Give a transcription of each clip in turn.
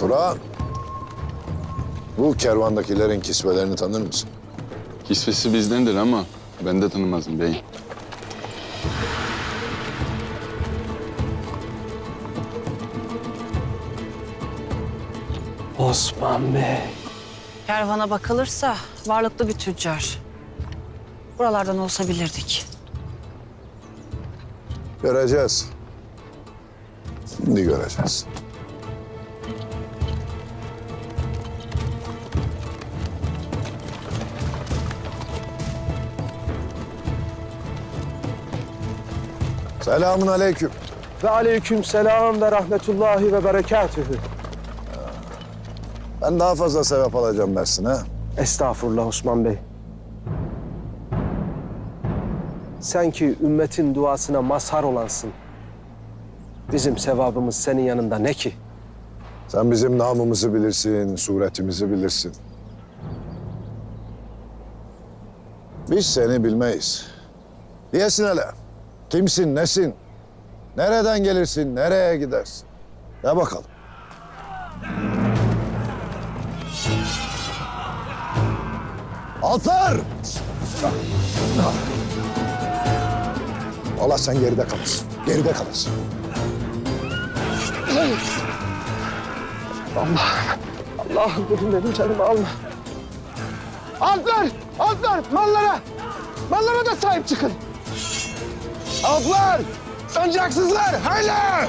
Turan. Bu kervandakilerin kisvelerini tanır mısın? Kisvesi bizdendir ama ben de tanımazım beyim. Osman Bey. Kervana bakılırsa varlıklı bir tüccar. Buralardan olsa bilirdik. Göreceğiz. Şimdi göreceğiz. Selamun aleyküm. Ve aleyküm selam ve rahmetullahi ve berekatühü. Ben daha fazla sevap alacağım dersin ha. Estağfurullah Osman Bey. Sen ki ümmetin duasına mazhar olansın. Bizim sevabımız senin yanında ne ki? Sen bizim namımızı bilirsin, suretimizi bilirsin. Biz seni bilmeyiz. Diyesin hele. Kimsin, nesin? Nereden gelirsin, nereye gidersin? Ya bakalım. Altar! Allah sen geride kalırsın. Geride kalırsın. Allah'ım benim benim canımı alma. Altlar! Altlar! Mallara! Mallara da sahip çıkın! Altlar! Sancaksızlar! Hayla!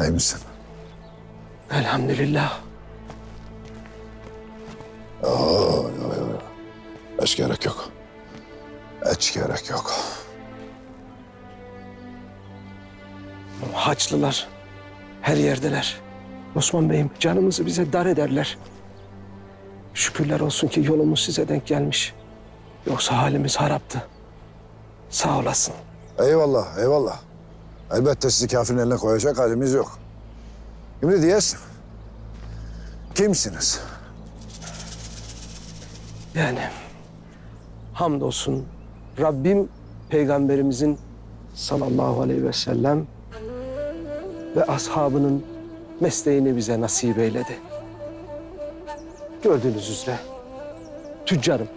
İyi misin? Elhamdülillah. Hiç gerek yok. Hiç gerek yok. Haçlılar her yerdeler. Osman Bey'im canımızı bize dar ederler. Şükürler olsun ki yolumuz size denk gelmiş. Yoksa halimiz haraptı. Sağ olasın. Eyvallah, eyvallah. Elbette sizi kafirin eline koyacak halimiz yok. Şimdi diyesin. Kimsiniz? Yani hamdolsun Rabbim peygamberimizin sallallahu aleyhi ve sellem ve ashabının mesleğini bize nasip eyledi. Gördüğünüz üzere tüccarım.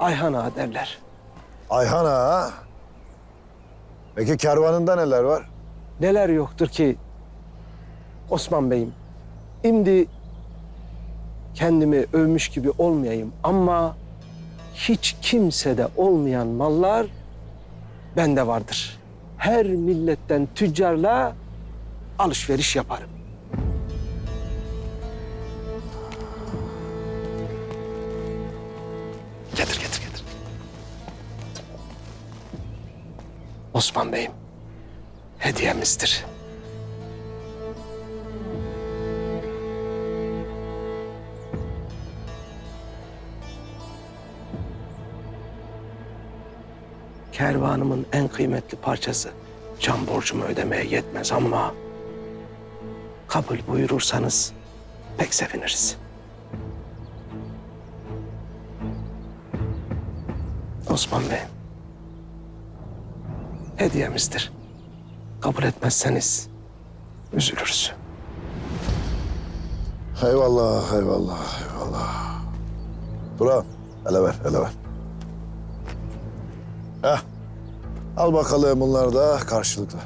Ayhan Ağa derler. Ayhan Ağa. Peki kervanında neler var? Neler yoktur ki Osman Bey'im. Şimdi kendimi övmüş gibi olmayayım ama hiç kimsede olmayan mallar bende vardır. Her milletten tüccarla alışveriş yaparım. Getir, getir, getir. Osman Bey'im, hediyemizdir. Kervanımın en kıymetli parçası. Can borcumu ödemeye yetmez ama kabul buyurursanız pek seviniriz. Osman Bey, hediyemizdir. Kabul etmezseniz üzülürüz. Eyvallah, eyvallah, eyvallah. Turan, hele ver, hele ver. Heh. Al bakalım bunlar da karşılıklı.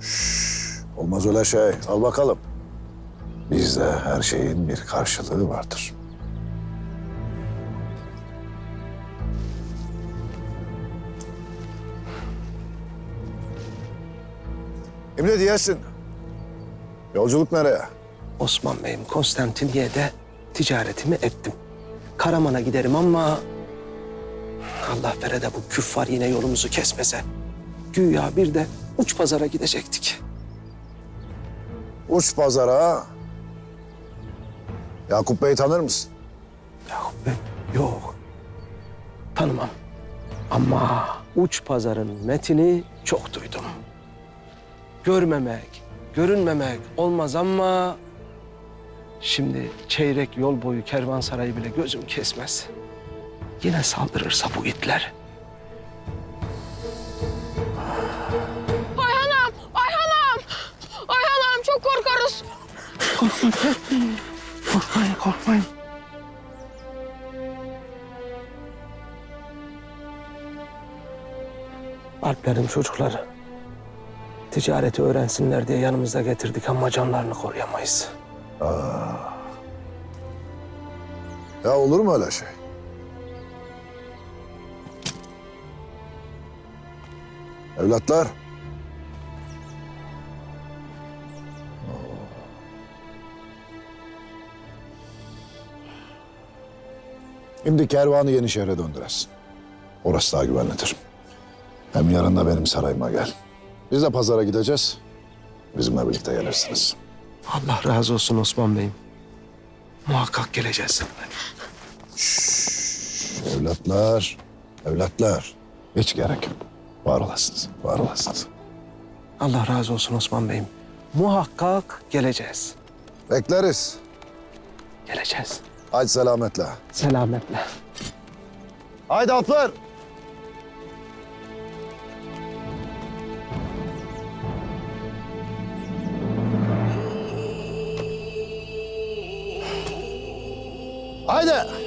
Şş, olmaz öyle şey. Al bakalım. Bizde her şeyin bir karşılığı vardır. Emre diyesin. Yolculuk nereye? Osman Bey'im Konstantiniyye'de ticaretimi ettim. Karaman'a giderim ama Allah vere de bu küffar yine yolumuzu kesmese. Güya bir de uç pazara gidecektik. Uç pazara. Yakup Bey'i tanır mısın? Yakup Bey yok. Tanımam. Ama uç pazarın metini çok duydum. Görmemek, görünmemek olmaz ama... Şimdi çeyrek yol boyu kervansarayı bile gözüm kesmez. Yine saldırırsa bu itler. Ayhan'ım, Ayhan'ım. Ayhan'ım çok korkarız. Korkmayın, korkmayın. Alplerin çocukları. Ticareti öğrensinler diye yanımızda getirdik ama canlarını koruyamayız. Ya olur mu öyle şey? Evlatlar. Şimdi kervanı Yenişehir'e döndüresin. Orası daha güvenlidir. Hem yarın da benim sarayıma gel. Biz de pazara gideceğiz. Bizimle birlikte gelirsiniz. Allah razı olsun Osman Bey'im. Muhakkak geleceğiz. Evlatlar, evlatlar. Hiç gerek yok. Var olasınız, var olasınız. Allah razı olsun Osman Bey'im. Muhakkak geleceğiz. Bekleriz. Geleceğiz. Hadi selametle. Selametle. Haydi atlar. Haydi.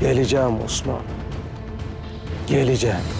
Geleceğim Osman. Geleceğim.